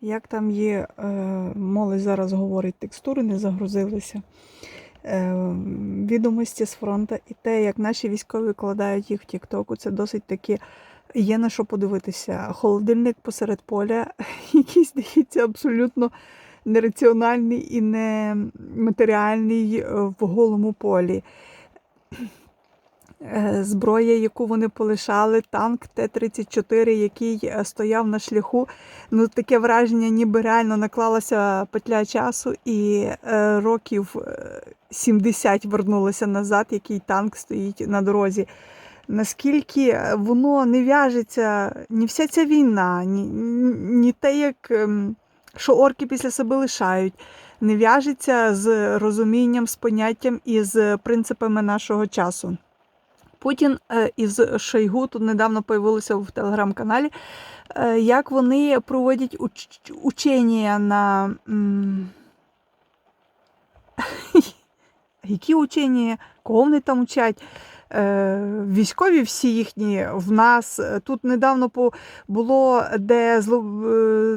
як там є, е, молодь зараз говорить, текстури не загрузилися. Е, відомості з фронту і те, як наші військові викладають їх в Тіктоку, це досить таки є на що подивитися. Холодильник посеред поля, який здається абсолютно нераціональний і не матеріальний е, в голому полі. Е, Зброя, яку вони полишали, танк Т-34, який е, стояв на шляху. Ну, таке враження, ніби реально наклалася петля часу, і е, років е, 70 вернулося назад, який танк стоїть на дорозі. Наскільки воно не в'яжеться, ні вся ця війна, ні, ні те, як ем, що орки після себе лишають, не в'яжеться з розумінням, з поняттям і з принципами нашого часу. Путін е, із Шойгу тут недавно появилося в телеграм-каналі, е, як вони проводять уч- учення на. Які учення? Кого вони там учать? Е, Військові всі їхні в нас. Тут недавно було, де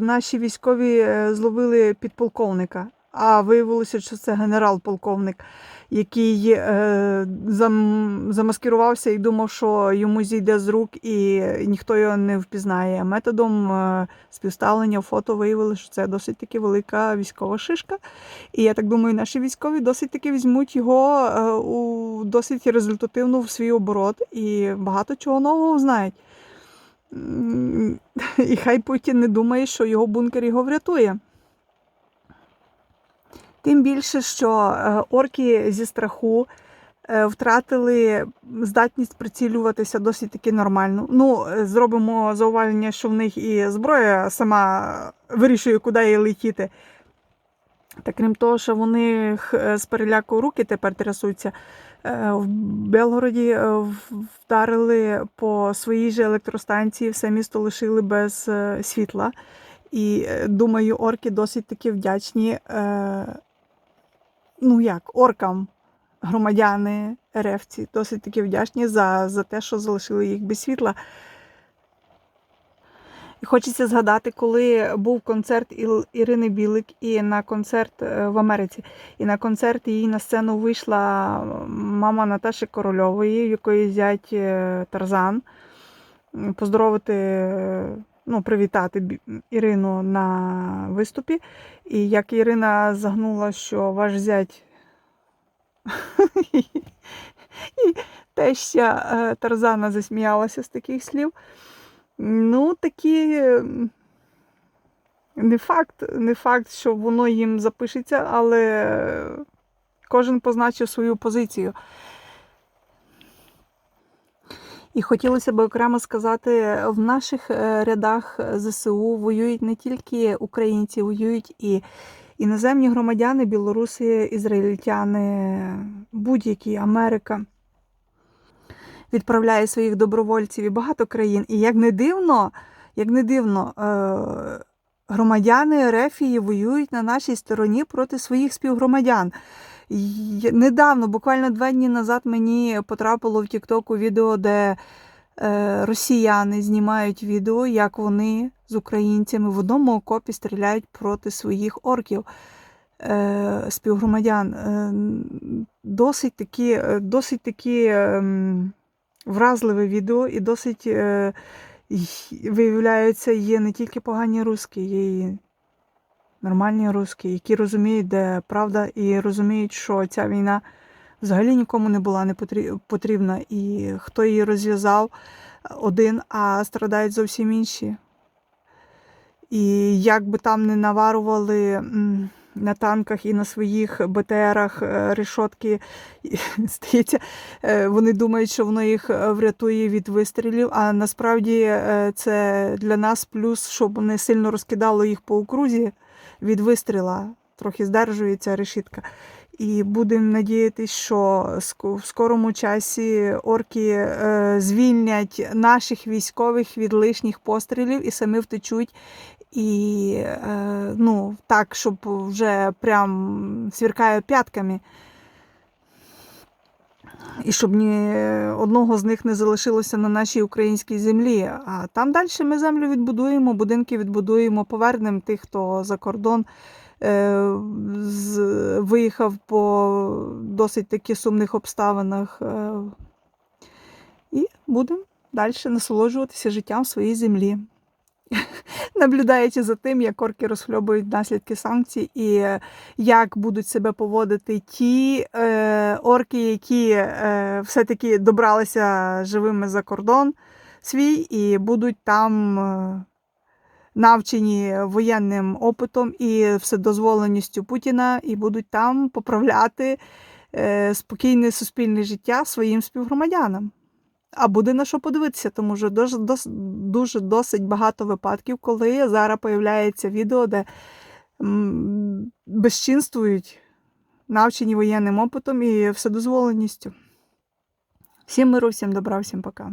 наші військові зловили підполковника, а виявилося, що це генерал-полковник, який е, зам... замаскирувався і думав, що йому зійде з рук, і ніхто його не впізнає. Методом е, співставлення фото виявили, що це досить таки велика військова шишка. І я так думаю, наші військові досить таки візьмуть його е, у досить результативно в свій оборот і багато чого нового знають. І хай Путін не думає, що його бункер його врятує. Тим більше, що е, орки зі страху е, втратили здатність прицілюватися досить таки нормально. Ну, е, зробимо зауваження, що в них і зброя сама вирішує, куди їй летіти. Та крім того, що вони з переляку руки тепер трясуться. В Белгороді вдарили по своїй же електростанції, все місто лишили без світла. І думаю, орки досить таки вдячні. Ну як, оркам, громадяни РФці, досить таки вдячні за, за те, що залишили їх без світла. І хочеться згадати, коли був концерт Ірини Білик і на концерт е, в Америці. І на концерт її на сцену вийшла мама Наташі Корольової, в якої зять е, Тарзан. Поздоровити, е, ну, привітати Ірину на виступі. І як Ірина загнула, що ваш зять і теща е, Тарзана засміялася з таких слів. Ну, такі не факт, не факт, що воно їм запишеться, але кожен позначив свою позицію. І хотілося б окремо сказати, в наших е, рядах ЗСУ воюють не тільки українці, воюють і іноземні громадяни, білоруси, ізраїльтяни, будь-які Америка відправляє своїх добровольців і багато країн. І як не дивно, як не дивно, е, громадяни Рефії воюють на нашій стороні проти своїх співгромадян. Недавно, буквально два дні назад, мені потрапило в Тіктоку відео, де е, росіяни знімають відео, як вони з українцями в одному окопі стріляють проти своїх орків. е, Співгромадян Е, досить такі, е, досить такі ем, вразливе відео, і досить виявляється, є не тільки погані русські, є і нормальні русські, які розуміють, де правда, і розуміють, що ця війна взагалі нікому не була не потрібна. І хто її розв'язав один, а страдають зовсім інші. І як би там не наварували на танках і на своїх БТРах е, решотки, і, здається, е, вони думають, що воно їх е, врятує від вистрілів, а насправді це для нас плюс, щоб не сильно розкидало їх по окрузі від вистріла. Трохи здержується решітка. І будемо надіятися, що в скорому часі орки е, звільнять наших військових від лишніх пострілів і самі втечуть. І е, ну, так, щоб вже прям свіркає п'ятками. І щоб ні одного з них не залишилося на нашій українській землі. А там далі ми землю відбудуємо, будинки відбудуємо, повернемо тих, хто за кордон е, виїхав по досить таки сумних обставинах. Е, і будемо далі насолоджуватися життям в своїй землі. Наблюдаючи за тим, як орки розхльобують наслідки санкцій, і е, як будуть себе поводити ті е, орки, які е, все-таки добралися живими за кордон свій, і будуть там е, навчені воєнним опитом і вседозволеністю Путіна, і будуть там поправляти е, спокійне суспільне життя своїм співгромадянам. А буде на що подивитися, тому що дуже, дуже досить багато випадків, коли зараз появляється відео, де безчинствують навчені воєнним опитом і вседозволеністю. Всім миру, всім добра, всім пока.